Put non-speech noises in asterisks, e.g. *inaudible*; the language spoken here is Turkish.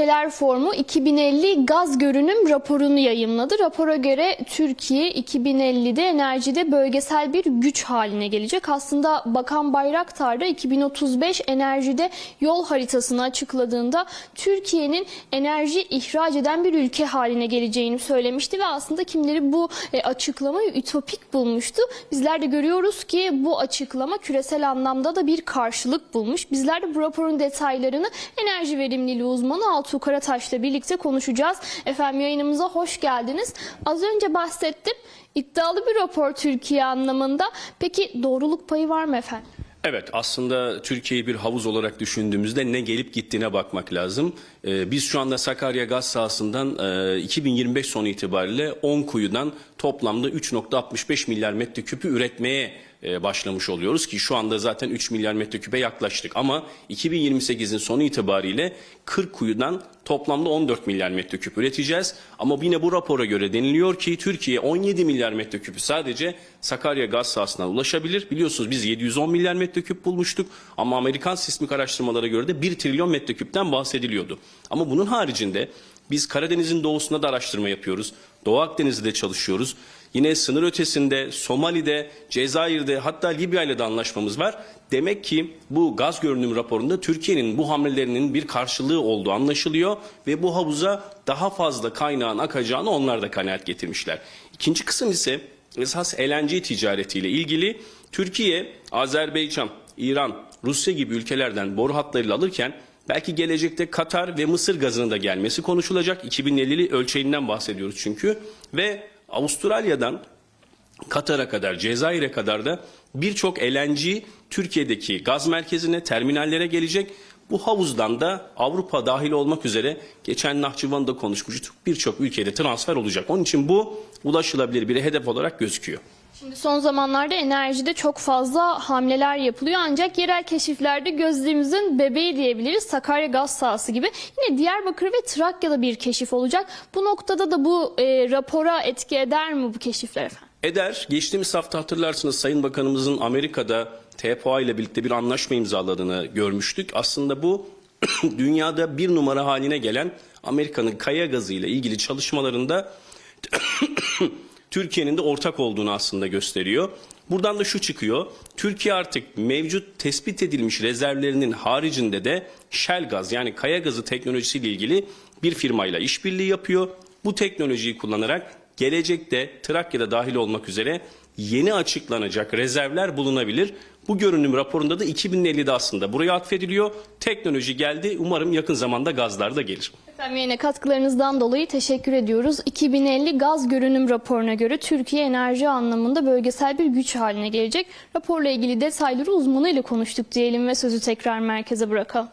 Ülkeler Forumu 2050 gaz görünüm raporunu yayımladı. Rapora göre Türkiye 2050'de enerjide bölgesel bir güç haline gelecek. Aslında Bakan Bayraktar da 2035 enerjide yol haritasını açıkladığında Türkiye'nin enerji ihraç eden bir ülke haline geleceğini söylemişti ve aslında kimleri bu e, açıklamayı ütopik bulmuştu. Bizler de görüyoruz ki bu açıklama küresel anlamda da bir karşılık bulmuş. Bizler de bu raporun detaylarını enerji verimliliği uzmanı Altuğ Karataş'la birlikte konuşacağız. Efendim yayınımıza hoş geldiniz. Az önce bahsettim. İddialı bir rapor Türkiye anlamında. Peki doğruluk payı var mı efendim? Evet aslında Türkiye'yi bir havuz olarak düşündüğümüzde ne gelip gittiğine bakmak lazım. Ee, biz şu anda Sakarya gaz sahasından e, 2025 sonu itibariyle 10 kuyudan toplamda 3.65 milyar metreküpü üretmeye e, başlamış oluyoruz ki şu anda zaten 3 milyar metreküpe yaklaştık. Ama 2028'in sonu itibariyle 40 kuyudan toplamda 14 milyar metreküp üreteceğiz. Ama yine bu rapora göre deniliyor ki Türkiye 17 milyar metreküpü sadece Sakarya gaz sahasına ulaşabilir. Biliyorsunuz biz 710 milyar metreküp bulmuştuk ama Amerikan sismik araştırmalara göre de 1 trilyon metreküpten bahsediliyordu. Ama bunun haricinde biz Karadeniz'in doğusunda da araştırma yapıyoruz. Doğu Akdeniz'de de çalışıyoruz. Yine sınır ötesinde, Somali'de, Cezayir'de hatta Libya ile de anlaşmamız var. Demek ki bu gaz görünüm raporunda Türkiye'nin bu hamlelerinin bir karşılığı olduğu anlaşılıyor ve bu havuza daha fazla kaynağın akacağını onlar da kanaat getirmişler. İkinci kısım ise esas LNG ticaretiyle ilgili Türkiye, Azerbaycan, İran, Rusya gibi ülkelerden boru hatlarıyla alırken belki gelecekte Katar ve Mısır gazının da gelmesi konuşulacak. 2050'li ölçeğinden bahsediyoruz çünkü ve Avustralya'dan Katar'a kadar, Cezayir'e kadar da birçok LNG Türkiye'deki gaz merkezine, terminallere gelecek. Bu havuzdan da Avrupa dahil olmak üzere geçen Nahçıvan'da konuşmuştuk. Birçok ülkede transfer olacak. Onun için bu ulaşılabilir bir hedef olarak gözüküyor. Şimdi son zamanlarda enerjide çok fazla hamleler yapılıyor ancak yerel keşiflerde gözlüğümüzün bebeği diyebiliriz. Sakarya gaz sahası gibi. Yine Diyarbakır ve Trakya'da bir keşif olacak. Bu noktada da bu e, rapora etki eder mi bu keşifler efendim? Eder. Geçtiğimiz hafta hatırlarsınız Sayın Bakanımızın Amerika'da TPA ile birlikte bir anlaşma imzaladığını görmüştük. Aslında bu *clears throat* dünyada bir numara haline gelen Amerika'nın kaya gazı ile ilgili çalışmalarında *clears throat* Türkiye'nin de ortak olduğunu aslında gösteriyor. Buradan da şu çıkıyor. Türkiye artık mevcut tespit edilmiş rezervlerinin haricinde de Shell gaz yani kaya gazı teknolojisiyle ilgili bir firmayla işbirliği yapıyor. Bu teknolojiyi kullanarak gelecekte Trakya'da dahil olmak üzere yeni açıklanacak rezervler bulunabilir. Bu görünüm raporunda da 2050'de aslında buraya atfediliyor. Teknoloji geldi. Umarım yakın zamanda gazlar da gelir. Efendim yine katkılarınızdan dolayı teşekkür ediyoruz. 2050 gaz görünüm raporuna göre Türkiye enerji anlamında bölgesel bir güç haline gelecek. Raporla ilgili detayları uzmanıyla konuştuk diyelim ve sözü tekrar merkeze bırakalım.